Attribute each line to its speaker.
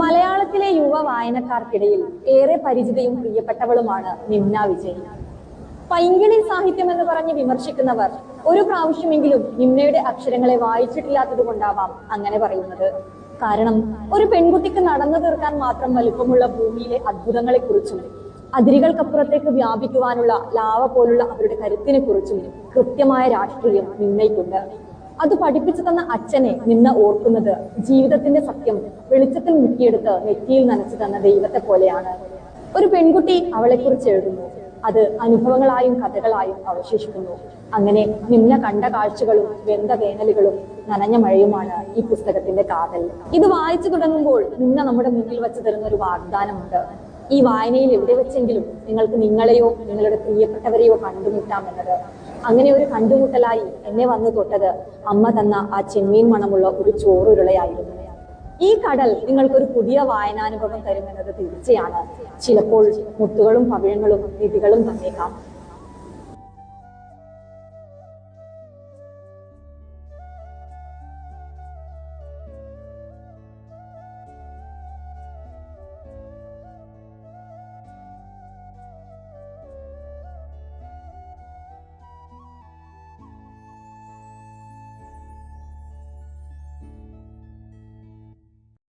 Speaker 1: മലയാളത്തിലെ യുവ വായനക്കാർക്കിടയിൽ ഏറെ പരിചിതയും പ്രിയപ്പെട്ടവളുമാണ് നിമ്ന വിജയൻ പൈങ്കിളി സാഹിത്യം എന്ന് പറഞ്ഞ് വിമർശിക്കുന്നവർ ഒരു പ്രാവശ്യമെങ്കിലും നിമ്നയുടെ അക്ഷരങ്ങളെ വായിച്ചിട്ടില്ലാത്തത് കൊണ്ടാവാം അങ്ങനെ പറയുന്നത്. കാരണം ഒരു പെൺകുട്ടിക്ക് നടന്നു തീർക്കാൻ മാത്രം വലുപ്പമുള്ള ഭൂമിയിലെ അത്ഭുതങ്ങളെ കുറിച്ചും അതിരുകൾക്കപ്പുറത്തേക്ക് വ്യാപിക്കുവാനുള്ള ലാവ പോലുള്ള അവരുടെ കരുത്തിനെ കുറിച്ചും കൃത്യമായ രാഷ്ട്രീയം നിന്നയ്ക്കുണ്ട്. അത് പഠിപ്പിച്ചു തന്ന അച്ഛനെ നിന്ന ഓർക്കുന്നത് ജീവിതത്തിന്റെ സത്യം വെളിച്ചത്തിൽ മുക്കിയെടുത്ത് നെറ്റിയിൽ നനച്ചു തന്ന ദൈവത്തെ പോലെയാണ്. ഒരു പെൺകുട്ടി അവളെക്കുറിച്ച് എഴുതുന്നു. അത് അനുഭവങ്ങളായും കഥകളായും അവശേഷിക്കുന്നു. അങ്ങനെ നിന്ന കണ്ട കാഴ്ചകളും വെന്ത വേനലുകളും നനഞ്ഞ മഴയുമാണ് ഈ പുസ്തകത്തിന്റെ കാതൽ. ഇത് വായിച്ചു തുടങ്ങുമ്പോൾ നിന്ന നമ്മുടെ മുന്നിൽ വെച്ച് തരുന്ന ഒരു വാഗ്ദാനമുണ്ട്. ഈ വായനയിൽ എവിടെ വെച്ചെങ്കിലും നിങ്ങൾക്ക് നിങ്ങളെയോ നിങ്ങളുടെ പ്രിയപ്പെട്ടവരെയോ കണ്ടുമുട്ടാമെന്നത് അങ്ങനെ ഒരു കണ്ടുമുട്ടലായി എന്നെ വന്നു തൊട്ടത് അമ്മ തന്ന ആ ചെമ്മീൻ മണമുള്ള ഒരു ചോറുരുളയായിരുന്നു. ഈ കടൽ നിങ്ങൾക്കൊരു പുതിയ വായനാനുഭവം തരുമെന്നത് തീർച്ചയാണ്. ചിലപ്പോൾ മുത്തുകളും പവിഴങ്ങളും നിധികളും തന്നേക്കാം.